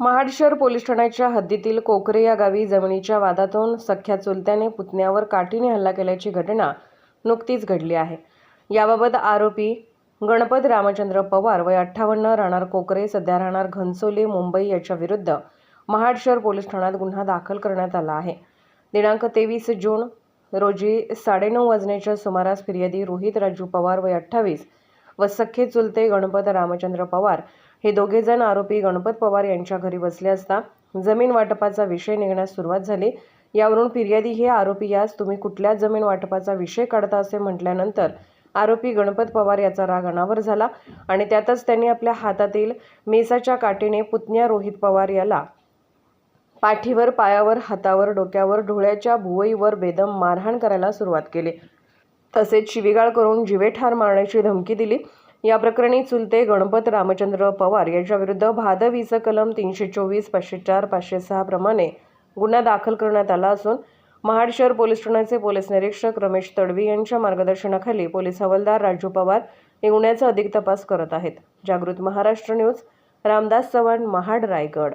महाड शहर पोलीस ठाण्याच्या हद्दीतील कोकरे या गावी जमिनीच्या वादातून सख्या चुलत्याने पुतण्यावर काठीने हल्ला केल्याची घटना नुकतीच घडली आहे. याबाबत आरोपी गणपत रामचंद्र पवार वय अठ्ठावन्न राहणार कोकरे सध्या राहणार घनसोली मुंबई याच्या विरुद्ध महाड शहर पोलीस ठाण्यात गुन्हा दाखल करण्यात आला आहे. दिनांक तेवीस जून रोजी साडेनऊ वाजण्याच्या सुमारास फिर्यादी रोहित राजू पवार वय अठ्ठावीस व सख्खे चुलते गणपत रामचंद्र पवार हे दोघेजण आरोपी गणपत पवार यांच्या घरी बसले असता जमीन वाटपाचा विषय निघण्यास सुरुवात झाली. यावरून फिर्यादी हे आरोपी यास तुम्ही कुठल्या जमीन वाटपाचा विषय काढता असे म्हटल्यानंतर आरोपी गणपत पवार याचा राग अनावर झाला आणि त्यातच त्यांनी आपल्या हातातील मेसाच्या काठीने पुतण्या रोहित पवार याला पाठीवर पायावर हातावर डोक्यावर डोळ्याच्या भुवईवर बेदम मारहाण करायला सुरुवात केली. तसेच शिवीगाळ करून जिवे ठार मारण्याची धमकी दिली. या प्रकरणी चुलते गणपत रामचंद्र पवार यांच्या विरुद्ध कलम तीनशे चोवीस पाचशे चार पाचशे सहा प्रमाणे गुन्हा दाखल करण्यात आला असून महाड शहर पोलीस ठाण्याचे पोलीस निरीक्षक रमेश तडवी यांच्या मार्गदर्शनाखाली पोलीस हवालदार राजू पवार हे गुन्ह्याचा अधिक तपास करत आहेत. जागृत महाराष्ट्र न्यूज रामदास चव्हाण महाड रायगड.